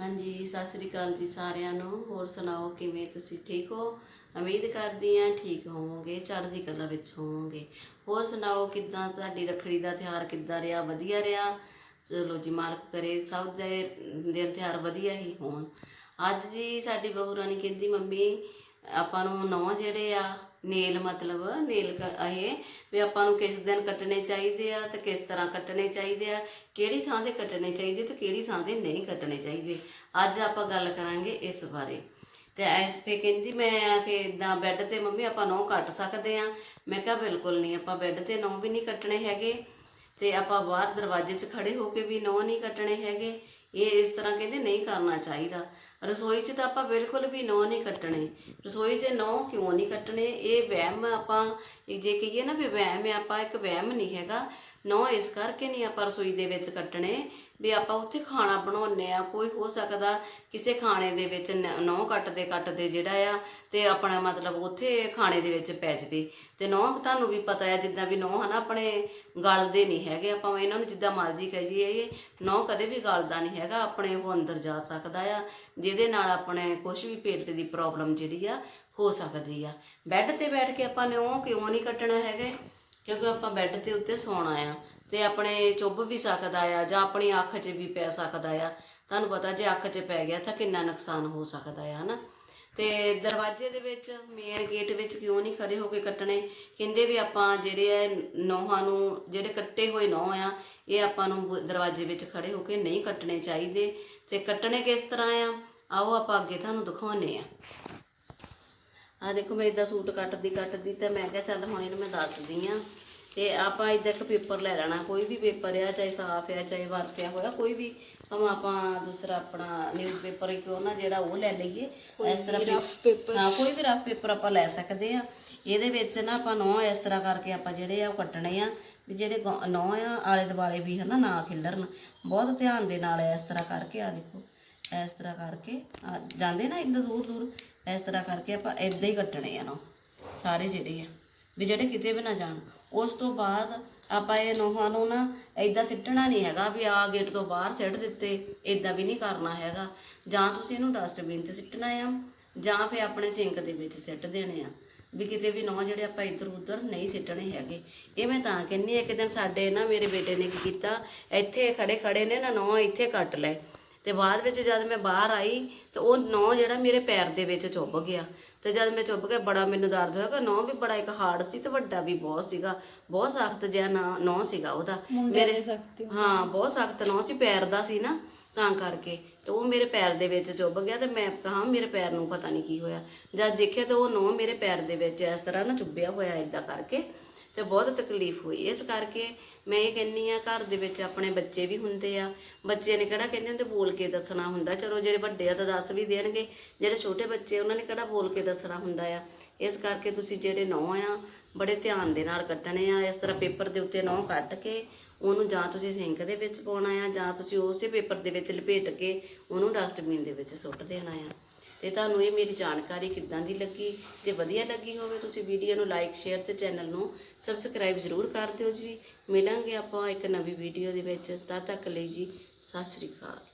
ਹਾਂਜੀ, ਸਤਿ ਸ੍ਰੀ ਅਕਾਲ ਜੀ ਸਾਰਿਆਂ ਨੂੰ। ਹੋਰ ਸੁਣਾਓ, ਕਿਵੇਂ ਤੁਸੀਂ? ਠੀਕ ਹੋ? ਉਮੀਦ ਕਰਦੀ ਹਾਂ ਠੀਕ ਹੋਵੋਗੇ, ਚੜ੍ਹਦੀ ਕਲਾ ਵਿੱਚ ਹੋਵੋਗੇ। ਹੋਰ ਸੁਣਾਓ, ਕਿੱਦਾਂ ਤੁਹਾਡੀ ਰੱਖੜੀ ਦਾ ਤਿਉਹਾਰ ਕਿੱਦਾਂ ਰਿਹਾ? ਵਧੀਆ ਰਿਹਾ? ਚਲੋ ਜੀ, ਮਾਲਕ ਕਰੇ, ਸਭ ਦੇ ਦਿਨ ਤਿਉਹਾਰ ਵਧੀਆ ਹੀ ਹੋਣ। ਅੱਜ ਜੀ ਸਾਡੀ ਬਹੂ ਰਾਣੀ ਕਹਿੰਦੀ, ਮੰਮੀ ਆਪਾਂ ਨੂੰ ਨੌ ਜਿਹੜੇ ਆ, ਨੇਲ ਮਤਲਬ, ਨੇਲ ਕ- ਇਹ ਵੀ ਆਪਾਂ ਨੂੰ ਕਿਸ ਦਿਨ ਕੱਟਣੇ ਚਾਹੀਦੇ ਆ ਤੇ ਕਿਸ ਤਰ੍ਹਾਂ ਕੱਟਣੇ ਚਾਹੀਦੇ ਆ, ਕਿਹੜੀ ਥਾਂ ਤੇ ਕੱਟਣੇ ਚਾਹੀਦੇ ਤੇ ਕਿਹੜੀ ਥਾਂ ਤੇ ਨਹੀਂ ਕੱਟਣੇ ਚਾਹੀਦੇ। ਅੱਜ ਆਪਾਂ ਗੱਲ ਕਰਾਂਗੇ ਇਸ ਬਾਰੇ। ਤੇ ਐਸ ਪੇ ਕਹਿੰਦੀ ਮੈਂ ਕਿ ਇਦਾਂ ਬੈੱਡ ਤੇ ਮੰਮੀ ਆਪਾਂ ਨਹੁੰ ਕੱਟ ਸਕਦੇ ਆ। ਮੈਂ ਕਿਹਾ ਬਿਲਕੁਲ ਨਹੀਂ, ਆਪਾਂ ਬੈੱਡ ਤੇ ਨਹੁੰ ਵੀ ਨਹੀਂ ਕੱਟਣੇ ਹੈਗੇ। ਤੇ ਆਪਾਂ ਬਾਹਰ ਦਰਵਾਜ਼ੇ 'ਚ ਖੜੇ ਹੋ ਕੇ ਵੀ ਨਹੁੰ ਨਹੀਂ ਕੱਟਣੇ ਹੈਗੇ। ਇਹ ਇਸ ਤਰ੍ਹਾਂ ਕਹਿੰਦੇ ਨਹੀਂ ਕਰਨਾ ਚਾਹੀਦਾ। ਰਸੋਈ 'ਚ ਤਾਂ ਆਪਾਂ ਬਿਲਕੁਲ ਵੀ ਨਹੁੰ ਨਹੀਂ ਕੱਟਣੇ। ਰਸੋਈ 'ਚ ਨਹੁੰ ਕਿਉਂ ਨਹੀਂ ਕੱਟਣੇ? ਇਹ ਵਹਿਮ ਆਪਾਂ ਜੇ ਕਹੀਏ ਨਾ ਵੀ ਵਹਿਮ ਹੈ ਆਪਾਂ ਇੱਕ ਵਹਿਮ ਨਹੀਂ ਹੈਗਾ। ਨਹੁੰ ਇਸ ਕਰਕੇ ਨਹੀਂ ਆਪਾਂ ਰਸੋਈ ਦੇ ਵਿੱਚ ਕੱਟਣੇ ਵੀ ਆਪਾਂ ਉੱਥੇ ਖਾਣਾ ਬਣਾਉਂਦੇ ਆ ਕੋਈ ਹੋ ਸਕਦਾ ਕਿਸੇ ਖਾਣੇ ਦੇ ਵਿੱਚ ਨਹੁੰ ਕੱਟਦੇ ਕੱਟਦੇ ਜਿਹੜਾ ਆ ਤੇ ਆਪਣਾ ਮਤਲਬ ਉੱਥੇ ਖਾਣੇ ਦੇ ਵਿੱਚ ਪੈ ਜਵੇ। ਤੇ ਨਹੁੰ ਤੁਹਾਨੂੰ ਵੀ ਪਤਾ ਹੈ, ਜਿੱਦਾਂ ਵੀ ਨਹੁੰ ਹਨਾ ਆਪਣੇ ਗਲਦੇ ਨਹੀਂ ਹੈਗੇ, ਆਪਾਂ ਇਹਨਾਂ ਨੂੰ ਜਿੱਦਾਂ ਮਰਜ਼ੀ ਕਹੀਏ, ਇਹ ਨਹੁੰ ਕਦੇ ਵੀ ਗਲਦਾ ਨਹੀਂ ਹੈਗਾ, ਆਪਣੇ ਉਹ ਅੰਦਰ ਜਾ ਸਕਦਾ ਆ, ਜਿਹਦੇ ਨਾਲ ਆਪਣੇ ਕੁਝ ਵੀ ਪੇਟ ਦੀ ਪ੍ਰੋਬਲਮ ਜਿਹੜੀ ਆ, ਹੋ ਸਕਦੀ ਆ। ਬੈੱਡ ਤੇ ਬੈਠ ਕੇ ਆਪਾਂ ਨੇ ਉਹ ਕਿਉਂ ਨਹੀਂ ਕੱਟਣਾ ਹੈਗੇ? ਕਿਉਂਕਿ ਆਪਾਂ ਬੈੱਡ ਦੇ ਉੱਤੇ ਸੌਣਾ ਆ ਤੇ ਆਪਣੇ ਚੁੱਭ ਵੀ ਸਕਦਾ ਆ ਜਾਂ ਆਪਣੀ ਅੱਖ 'ਚ ਵੀ ਪੈ ਸਕਦਾ ਆ। ਤੁਹਾਨੂੰ ਪਤਾ ਜੇ ਅੱਖ 'ਚ ਪੈ ਗਿਆ ਤਾਂ ਕਿੰਨਾ ਨੁਕਸਾਨ ਹੋ ਸਕਦਾ ਆ, ਹਨਾ? ਤੇ ਦਰਵਾਜ਼ੇ ਦੇ ਵਿੱਚ ਮੇਨ ਗੇਟ ਵਿੱਚ ਕਿਉਂ ਨਹੀਂ ਖੜੇ ਹੋ ਕੇ ਕੱਟਣੇ? ਕਹਿੰਦੇ ਵੀ ਆਪਾਂ ਜਿਹੜੇ ਆ ਨੌਹਾਂ ਨੂੰ, ਜਿਹੜੇ ਕੱਟੇ ਹੋਏ ਨੌਹ ਆ, ਇਹ ਆਪਾਂ ਨੂੰ ਦਰਵਾਜ਼ੇ ਵਿੱਚ ਖੜੇ ਹੋ ਕੇ ਨਹੀਂ ਕੱਟਣੇ ਚਾਹੀਦੇ। ਤੇ ਕੱਟਣੇ ਕਿਸ ਤਰ੍ਹਾਂ ਆ? ਆਓ ਆਪਾਂ ਅੱਗੇ ਤੁਹਾਨੂੰ ਦਿਖਾਉਨੇ ਆ। ਆ ਦੇਖੋ ਮੈਂ ਇਦਾਂ ਸੂਟ ਕੱਟਦੀ ਕੱਟਦੀ ਤੇ ਮੈਂ ਕਿਹਾ ਚੱਲ ਹੁਣ ਇਹਨੂੰ ਮੈਂ ਦੱਸਦੀ ਆ ਤੇ ਆਪਾਂ ਇਦਾਂ ਇੱਕ ਪੇਪਰ ਲੈ ਲੈਣਾ ਕੋਈ ਵੀ ਪੇਪਰ ਆ ਚਾਹੇ ਸਾਫ਼ ਆ ਚਾਹੇ ਵਰਤਿਆ ਹੋਇਆ ਕੋਈ ਵੀ ਭਾਵੇਂ ਆਪਾਂ ਦੂਸਰਾ ਆਪਣਾ ਨਿਊਜ਼ਪੇਪਰ ਹੀ ਕਿਉਂ ਨਾ ਜਿਹੜਾ ਉਹ ਲੈ ਲਈਏ ਇਸ ਤਰ੍ਹਾਂ ਰਫ ਪੇਪਰ ਹਾਂ ਕੋਈ ਵੀ ਰਫ ਪੇਪਰ ਆਪਾਂ ਲੈ ਸਕਦੇ ਆ। ਇਹਦੇ ਵਿੱਚ ਨਾ ਆਪਾਂ ਨੌ ਇਸ ਤਰ੍ਹਾਂ ਕਰਕੇ ਆਪਾਂ ਜਿਹੜੇ ਆ ਉਹ ਕੱਟਣੇ ਆ ਵੀ ਜਿਹੜੇ ਨੌ ਆ ਆਲੇ ਦੁਆਲੇ ਵੀ ਹਨਾ ਨਾ ਖਿੱਲਰਨ। ਬਹੁਤ ਧਿਆਨ ਦੇ ਨਾਲ ਇਸ ਤਰ੍ਹਾਂ ਕਰਕੇ ਆ ਦੇਖੋ। ਇਸ ਤਰ੍ਹਾਂ ਕਰਕੇ, ਆ ਜਾਂਦੇ ਨਾ ਇੰਨਾ ਦੂਰ ਦੂਰ, ਇਸ ਤਰ੍ਹਾਂ ਕਰਕੇ ਆਪਾਂ ਇਦਾਂ ਹੀ ਕੱਟਣੇ ਆ ਨਾ, ਸਾਰੇ ਜਿਹੜੇ ਆ। ਵੀ ਜਿਹੜੇ ਕਿਤੇ ਵੀ ਨਾ ਜਾਣ। ਉਸ ਤੋਂ ਬਾਅਦ ਆਪਾਂ ਇਹ ਨੋਹਾਂ ਨੂੰ ਨਾ ਇਦਾਂ ਸਿੱਟਣਾ ਨਹੀਂ ਹੈਗਾ ਵੀ ਆ ਗੇਟ ਤੋਂ ਬਾਹਰ ਸਿੱਟ ਦਿੱਤੇ ਇਦਾਂ ਵੀ ਨਹੀਂ ਕਰਨਾ ਹੈਗਾ। ਜਾਂ ਤੁਸੀਂ ਇਹਨੂੰ ਡਸਟਬਿਨ 'ਚ ਸਿੱਟਣਾ ਆ, ਜਾਂ ਫਿਰ ਆਪਣੇ ਸਿੰਕ ਦੇ ਵਿੱਚ ਸਿੱਟ ਦੇਣੇ ਆ। ਵੀ ਕਿਤੇ ਵੀ ਨੌ ਜਿਹੜੇ ਆਪਾਂ ਇੱਧਰ ਉੱਧਰ ਨਹੀਂ ਸਿੱਟਣੇ ਹੈਗੇ। ਇਹ ਮੈਂ ਤਾਂ ਕਹਿੰਨੀ ਇੱਕ ਦਿਨ ਸਾਡੇ ਨਾ ਮੇਰੇ ਬੇਟੇ ਨੇ ਕੀ ਕੀਤਾ, ਇੱਥੇ ਖੜੇ ਖੜੇ ਨੇ ਨਾ ਨੌ ਇੱਥੇ ਕੱਟ ਲਏ। ਤੇ ਬਾਅਦ ਵਿੱਚ ਜਦ ਮੈਂ ਬਾਹਰ ਆਈ ਤੇ ਉਹ ਨੌ ਜਿਹੜਾ ਮੇਰੇ ਪੈਰ ਦੇ ਵਿੱਚ ਚੁੱਭ ਗਿਆ। ਤੇ ਜਦ ਮੈਂ ਚੁੱਭ ਗਿਆ ਬੜਾ ਮੈਨੂੰ ਦਰਦ ਹੋਇਆ ਕਿ ਨੌ ਵੀ ਬੜਾ ਇੱਕ ਹਾਰਡ ਸੀ ਤੇ ਵੱਡਾ ਵੀ ਬਹੁਤ ਸੀਗਾ। ਬਹੁਤ ਸਖਤ ਜਿਹਾ ਨਾ ਨੌ ਸੀਗਾ ਉਹਦਾ। ਮੇਰੇ ਹਾਂ। ਬਹੁਤ ਸਖਤ ਨੌ ਸੀ ਪੈਰ ਦਾ ਸੀ ਨਾ ਤਾਂ ਕਰਕੇ। ਤੇ ਉਹ ਮੇਰੇ ਪੈਰ ਦੇ ਵਿੱਚ ਚੁੱਭ ਗਿਆ ਤੇ ਮੈਂ ਕਹਾ ਮੇਰੇ ਪੈਰ ਨੂੰ ਪਤਾ ਨਹੀਂ ਕੀ ਹੋਇਆ। ਜਦ ਦੇਖਿਆ ਤੇ ਉਹ ਨੌ ਮੇਰੇ ਪੈਰ ਦੇ ਵਿੱਚ ਇਸ ਤਰ੍ਹਾਂ ਨਾ ਚੁੱਭਿਆ ਹੋਇਆ ਇਦਾਂ ਕਰਕੇ। ਤੇ ਬਹੁਤ ਤਕਲੀਫ ਹੋਈ। ਇਸ ਕਰਕੇ ਮੈਂ ਇਹ ਕਹਿੰਨੀ ਆ ਘਰ ਦੇ ਵਿੱਚ ਆਪਣੇ ਬੱਚੇ ਵੀ ਹੁੰਦੇ ਆ। ਬੱਚਿਆਂ ਨੇ ਕਿਹੜਾ ਕਹਿੰਦੇ ਹੁੰਦੇ, ਬੋਲ ਕੇ ਦੱਸਣਾ ਹੁੰਦਾ। ਚਲੋ ਜਿਹੜੇ ਵੱਡੇ ਆ ਤਾਂ ਦੱਸ ਵੀ ਦੇਣਗੇ, ਜਿਹੜੇ ਛੋਟੇ ਬੱਚੇ ਉਹਨਾਂ ਨੇ ਕਿਹੜਾ ਬੋਲ ਕੇ ਦੱਸਣਾ ਹੁੰਦਾ ਆ। ਇਸ ਕਰਕੇ ਤੁਸੀਂ ਜਿਹੜੇ ਨੌ ਆ, ਬੜੇ ਧਿਆਨ ਦੇ ਨਾਲ ਕੱਢਣੇ ਆ। ਇਸ ਤਰ੍ਹਾਂ ਪੇਪਰ ਦੇ ਉੱਤੇ ਨੌ ਕੱਟ ਕੇ ਉਹਨੂੰ ਜਾਂ ਤੁਸੀਂ ਸਿੰਕ ਦੇ ਵਿੱਚ ਪਾਉਣਾ ਆ, ਜਾਂ ਤੁਸੀਂ ਉਸੇ ਪੇਪਰ ਦੇ ਵਿੱਚ ਲਪੇਟ ਕੇ ਉਹਨੂੰ ਡਸਟਬਿਨ ਦੇ ਵਿੱਚ ਸੁੱਟ ਦੇਣਾ ਆ। ਤੇ ਤੁਹਾਨੂੰ ਇਹ ਮੇਰੀ ਜਾਣਕਾਰੀ ਕਿੱਦਾਂ ਦੀ ਲੱਗੀ? ਜੇ ਵਧੀਆ ਲੱਗੀ ਹੋਵੇ ਤੁਸੀਂ ਵੀਡੀਓ ਨੂੰ ਲਾਈਕ ਸ਼ੇਅਰ ਤੇ ਚੈਨਲ ਨੂੰ ਸਬਸਕ੍ਰਾਈਬ ਜ਼ਰੂਰ ਕਰ ਦਿਓ ਜੀ। ਮਿਲਾਂਗੇ ਆਪਾਂ ਇੱਕ ਨਵੀਂ ਵੀਡੀਓ ਦੇ ਵਿੱਚ। ਤਦ ਤੱਕ ਲਈ ਜੀ, ਸਤਿ ਸ਼੍ਰੀ ਅਕਾਲ।